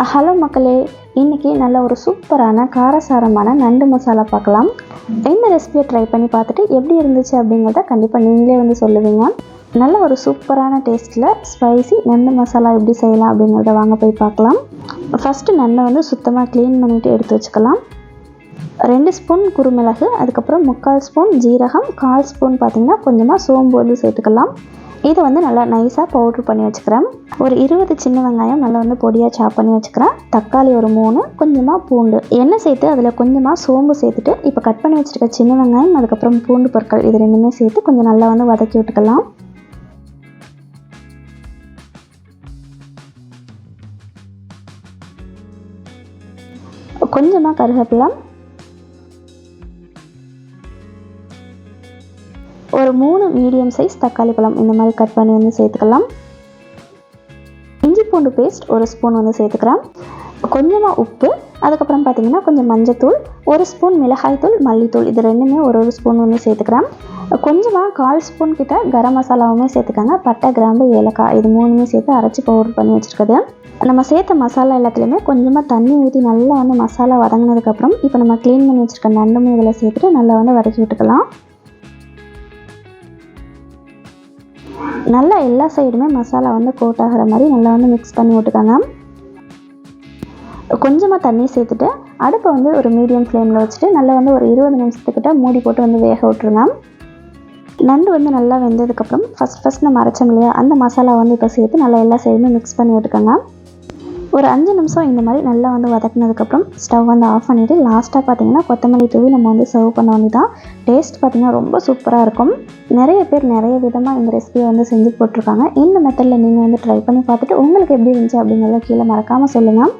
Hello மக்களே இன்றைக்கி நல்ல ஒரு சூப்பரான காரசாரமான நண்டு மசாலா பார்க்கலாம். இந்த ரெசிபியை ட்ரை பண்ணி பார்த்துட்டு எப்படி இருந்துச்சு அப்படிங்கிறத கண்டிப்பாக நீங்களே வந்து சொல்லுவீங்க. நல்ல ஒரு சூப்பரான டேஸ்ட்டில் ஸ்பைசி நண்டு மசாலா எப்படி செய்யலாம் அப்படிங்கிறத வாங்க போய் பார்க்கலாம். ஃபஸ்ட்டு நண்டை வந்து சுத்தமாக க்ளீன் பண்ணிவிட்டு எடுத்து வச்சுக்கலாம். ரெண்டு ஸ்பூன் குருமிளகு அதுக்கப்புறம் முக்கால் ஸ்பூன் ஜீரகம் கால் ஸ்பூன் பார்த்திங்கன்னா கொஞ்சமாக சோம்பு வந்து சேர்த்துக்கலாம். இதை வந்து நல்லா நைஸாக பவுட்ரு பண்ணி வச்சுக்கிறேன். ஒரு இருபது சின்ன வெங்காயம் நல்லா வந்து பொடியாக சாப் பண்ணி வச்சுக்கிறேன். தக்காளி ஒரு மூணு கொஞ்சமாக பூண்டு. எண்ணெய் சேர்த்து அதில் கொஞ்சமாக சோம்பு சேர்த்துட்டு இப்போ கட் பண்ணி வச்சுருக்க சின்ன வெங்காயம் அதுக்கப்புறம் பூண்டு பொருட்கள் இது ரெண்டுமே சேர்த்து கொஞ்சம் நல்லா வந்து வதக்கி விட்டுக்கலாம். கொஞ்சமாக கருவேப்பிலை ஒரு மூணு மீடியம் சைஸ் தக்காளி பழம் இந்த மாதிரி கட் பண்ணி வந்து சேர்த்துக்கலாம். இஞ்சி பூண்டு பேஸ்ட் ஒரு ஸ்பூன் வந்து சேர்த்துக்கலாம். கொஞ்சமாக உப்பு அதுக்கப்புறம் பார்த்தீங்கன்னா கொஞ்சம் மஞ்சத்தூள் ஒரு ஸ்பூன் மிளகாய்த்தூள் மல்லித்தூள் இது ரெண்டுமே ஒரு ஒரு ஸ்பூன் வந்து சேர்த்துக்கிறேன் கொஞ்சமாக கால் ஸ்பூன் கிட்ட கரம் மசாலாவுமே சேர்த்துக்காங்க. பட்டை கிராம்பு ஏலக்காய் இது மூணுமே சேர்த்து அரைச்சி பவுடர் பண்ணி வச்சுருக்குது நம்ம சேர்த்த மசாலா எல்லாத்துலேயுமே கொஞ்சமாக தண்ணி ஊற்றி நல்லா வந்து மசாலா வதங்கினதுக்கப்புறம் இப்போ நம்ம க்ளீன் பண்ணி வச்சுருக்க நண்டுமே இதில் சேர்த்துட்டு நல்லா வந்து வதக்கி விட்டுக்கலாம். நல்லா எல்லா சைடுமே மசாலா வந்து கோட் ஆகிற மாதிரி நல்லா வந்து மிக்ஸ் பண்ணி விட்டுக்கோங்க. கொஞ்சமாக தண்ணி சேர்த்துட்டு அடுப்பை வந்து ஒரு மீடியம் ஃப்ளேமில் வச்சுட்டு நல்லா வந்து ஒரு இருபது நிமிஷத்துக்கிட்ட மூடி போட்டு வந்து வேக விட்ருங்க நண்டு வந்து நல்லா வெந்ததுக்கப்புறம் ஃபஸ்ட் ஃபஸ்ட் நம்ம அரைச்சோம் இல்லையா அந்த மசாலா வந்து இப்போ சேர்த்து நல்லா எல்லா சைடுமே மிக்ஸ் பண்ணி விட்டுக்கோங்க. ஒரு அஞ்சு நிமிஷம் இந்த மாதிரி நல்லா வந்து வதக்கினதுக்கப்புறம் ஸ்டவ் வந்து ஆஃப் பண்ணிவிட்டு லாஸ்ட்டாக பார்த்தீங்கன்னா கொத்தமல்லி தூவி நம்ம வந்து சர்வ் பண்ண வேண்டி தான் டேஸ்ட் பார்த்திங்கன்னா ரொம்ப சூப்பராக இருக்கும். நிறைய பேர் நிறைய விதமாக இந்த ரெசிபியை வந்து செஞ்சு போட்டிருக்காங்க. இந்த மெத்தடில் நீங்கள் வந்து ட்ரை பண்ணி பார்த்துட்டு உங்களுக்கு எப்படி இருந்துச்சு அப்படிங்கிறத கீழே மறக்காமல் சொல்லுங்கள்